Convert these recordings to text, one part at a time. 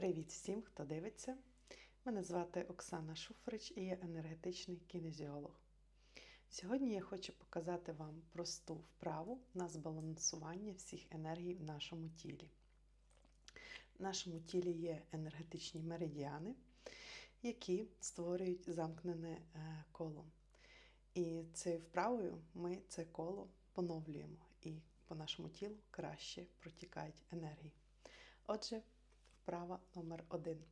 Привіт всім, хто дивиться. Мене звати Оксана Шуфрич і я енергетичний кінезіолог. Сьогодні я хочу показати вам просту вправу на збалансування всіх енергій в нашому тілі. В нашому тілі є енергетичні меридіани, які створюють замкнене е, коло. І цією вправою ми це коло поновлюємо, і по нашому тілу краще протікають енергії. Отже, вправа номер один.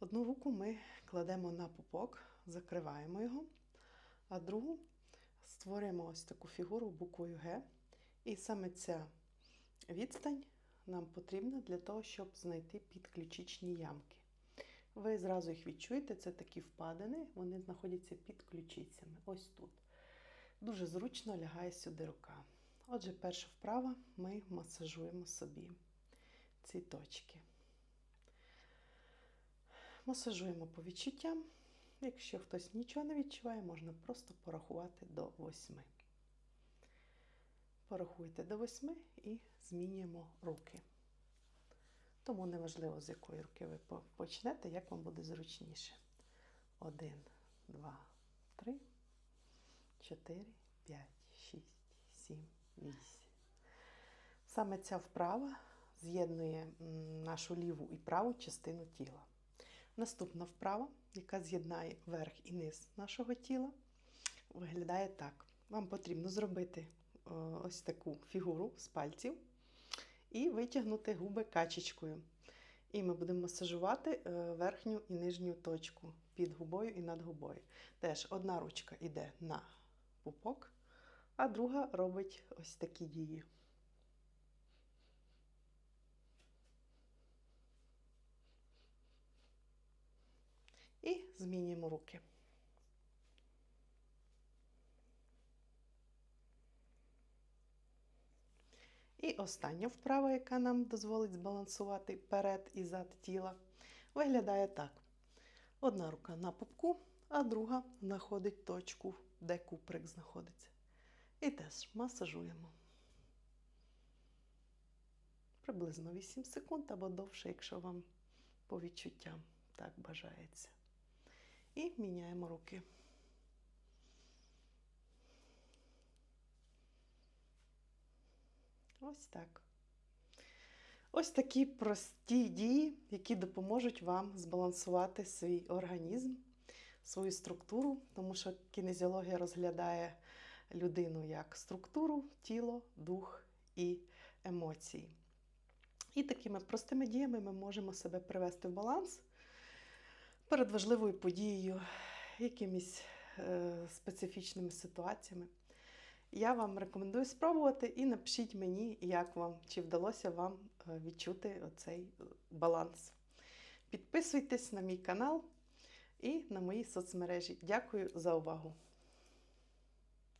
Одну руку ми кладемо на пупок, закриваємо його, а другу створюємо ось таку фігуру буквою Г. І саме ця відстань нам потрібна для того, щоб знайти підключичні ямки. Ви зразу їх відчуєте, це такі впадини, вони знаходяться під ключицями. Ось тут. Дуже зручно лягає сюди рука. Отже, перша вправа ми масажуємо собі ці точки. Масажуємо по відчуттям. Якщо хтось нічого не відчуває, можна просто порахувати до восьми. Порахуйте до восьми і змінюємо руки. Тому неважливо, з якої руки ви почнете, як вам буде зручніше. Один, два, три, чотири, п'ять, шість, сім, вісім. Саме ця вправа з'єднує нашу ліву і праву частину тіла. Наступна вправа, яка з'єднає верх і низ нашого тіла, виглядає так. Вам потрібно зробити ось таку фігуру з пальців і витягнути губи качечкою. І ми будемо масажувати верхню і нижню точку під губою і над губою. Теж одна ручка йде на пупок, а друга робить ось такі дії. І змінюємо руки. І остання вправа, яка нам дозволить збалансувати перед і зад тіла, виглядає так. Одна рука на пупку, а друга знаходить точку, де куприк знаходиться. І теж масажуємо. Приблизно 8 секунд або довше, якщо вам по відчуттям так бажається. І міняємо руки. Ось так. Ось такі прості дії, які допоможуть вам збалансувати свій організм, свою структуру, тому що кінезіологія розглядає людину як структуру, тіло, дух і емоції. І такими простими діями ми можемо себе привести в баланс перед важливою подією, якимись е, специфічними ситуаціями. Я вам рекомендую спробувати і напишіть мені, як вам, чи вдалося вам е, відчути оцей баланс. Підписуйтесь на мій канал і на мої соцмережі. Дякую за увагу!